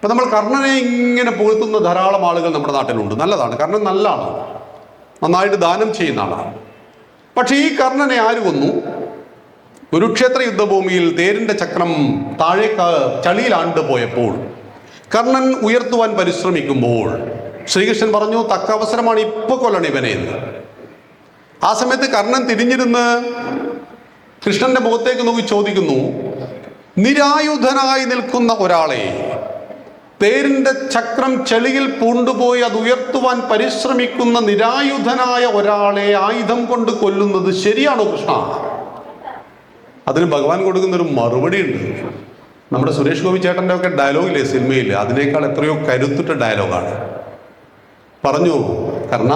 ഇപ്പൊ നമ്മൾ കർണനെ ഇങ്ങനെ പുകഴ്ത്തുന്ന ധാരാളം ആളുകൾ നമ്മുടെ നാട്ടിലുണ്ട്. നല്ലതാണ്. കർണൻ നല്ല ആളാണ് നന്നായിട്ട് ദാനം ചെയ്യുന്ന ആളാണ്. പക്ഷേ ഈ കർണനെ ആര് കൊന്നു? കുരുക്ഷേത്ര യുദ്ധഭൂമിയിൽ തേരിന്റെ ചക്രം താഴെ ചളിയിലാണ്ട് പോയപ്പോൾ കർണൻ ഉയർത്തുവാൻ പരിശ്രമിക്കുമ്പോൾ ശ്രീകൃഷ്ണൻ പറഞ്ഞു തക്ക അവസരമാണ് ഇപ്പൊ കൊല്ലണം ഇവനെ എന്ന്. ആ സമയത്ത് കർണൻ തിരിഞ്ഞിരുന്ന് കൃഷ്ണന്റെ മുഖത്തേക്ക് നോക്കി ചോദിക്കുന്നു നിരായുധനായി നിൽക്കുന്ന ഒരാളെ തേരിന്റെ ചക്രം ചെളിയിൽ പൂണ്ടുപോയി അത് ഉയർത്തുവാൻ പരിശ്രമിക്കുന്ന നിരായുധനായ ഒരാളെ ആയുധം കൊണ്ട് കൊല്ലുന്നത് ശരിയാണോ കൃഷ്ണ? അതിന് ഭഗവാൻ കൊടുക്കുന്ന ഒരു മറുപടി ഉണ്ട് നമ്മുടെ സുരേഷ് ഗോപി ചേട്ടന്റെ ഒക്കെ ഡയലോഗില്ലേ സിനിമയിൽ അതിനേക്കാൾ എത്രയോ കരുത്തുറ്റ ഡയലോഗാണ്. പറഞ്ഞു കർണ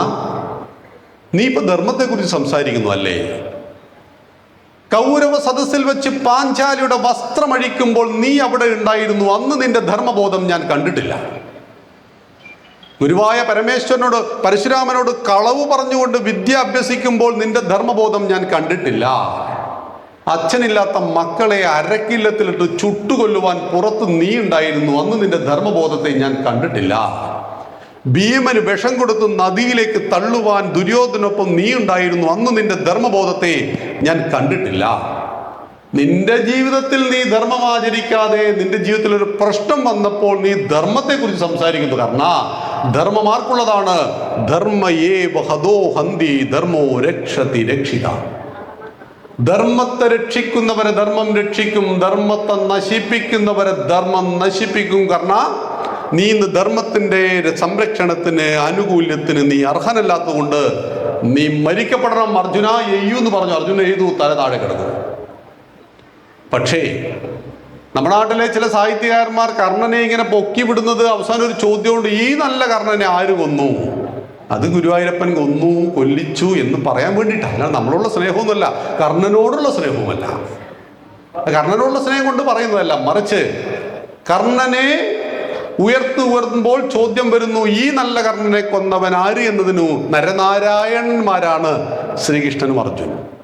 നീ ഇപ്പൊ ധർമ്മത്തെക്കുറിച്ച് സംസാരിക്കുന്നു അല്ലേ? കൗരവ സദസ്സിൽ വെച്ച് പാഞ്ചാലിയുടെ വസ്ത്രമഴിക്കുമ്പോൾ നീ അവിടെ ഉണ്ടായിരുന്നു. അന്ന് നിന്റെ ധർമ്മബോധം ഞാൻ കണ്ടിട്ടില്ല. ഗുരുവായ പരമേശ്വരനോട് പരശുരാമനോട് കളവ് പറഞ്ഞുകൊണ്ട് വിദ്യ അഭ്യസിക്കുമ്പോൾ നിന്റെ ധർമ്മബോധം ഞാൻ കണ്ടിട്ടില്ല. അച്ഛനില്ലാത്ത മക്കളെ അരക്കില്ലത്തിലിട്ട് ചുട്ടുകൊല്ലുവാൻ പുറത്ത് നീ ഉണ്ടായിരുന്നു. അന്ന് നിന്റെ ധർമ്മബോധത്തെ ഞാൻ കണ്ടിട്ടില്ല. ഭീമന് വിഷം കൊടുത്ത് നദിയിലേക്ക് തള്ളുവാൻ ദുര്യോധനൊപ്പം നീ ഉണ്ടായിരുന്നു. അന്ന് നിന്റെ ധർമ്മബോധത്തെ ഞാൻ കണ്ടിട്ടില്ല. നിന്റെ ജീവിതത്തിൽ നീ ധർമ്മം ആചരിക്കാതെ നിന്റെ ജീവിതത്തിൽ ഒരു പ്രശ്നം വന്നപ്പോൾ നീ ധർമ്മത്തെക്കുറിച്ച് സംസാരിക്കുന്നു. കാരണം ധർമ്മം ആർക്കുള്ളതാണ്? ധർമ്മയേ ഹതോ ഹന്തി ധർമ്മോ രക്ഷതി രക്ഷിത. ധർമ്മത്തെ രക്ഷിക്കുന്നവരെ ധർമ്മം രക്ഷിക്കും ധർമ്മത്തെ നശിപ്പിക്കുന്നവരെ ധർമ്മം നശിപ്പിക്കും. കർണ നീ ഇന്ന് ധർമ്മത്തിന്റെ സംരക്ഷണത്തിന് ആനുകൂല്യത്തിന് നീ അർഹനല്ലാത്തതുകൊണ്ട് നീ മരിക്കപ്പെടണം അർജുന എയ്യൂ എന്ന് പറഞ്ഞു. അർജുന എഴുതു തല താഴെ കിടന്നു. പക്ഷേ നമ്മുടെ നാട്ടിലെ ചില സാഹിത്യകാരന്മാർ കർണനെ ഇങ്ങനെ പൊക്കി വിടുന്നത് അവസാനം ഒരു ചോദ്യമുണ്ട്. ഈ നല്ല കർണനെ ആര് കൊന്നു? അത് ഗുരുവായൂരപ്പൻ കൊന്നു കൊല്ലിച്ചു എന്ന് പറയാൻ വേണ്ടിയിട്ടാണ് അല്ലാതെ നമ്മളുള്ള സ്നേഹമൊന്നുമല്ല. കർണനോടുള്ള സ്നേഹവുമല്ല. കർണനോടുള്ള സ്നേഹം കൊണ്ട് പറയുന്നതല്ല. മറിച്ച് കർണനെ ഉയർത്തു ഉയർത്തുമ്പോൾ ചോദ്യം വരുന്നു ഈ നല്ല കർണനെ കൊന്നവൻ ആര്? എന്നതിനു നരനാരായണന്മാരാണ് ശ്രീകൃഷ്ണനും അർജുനും.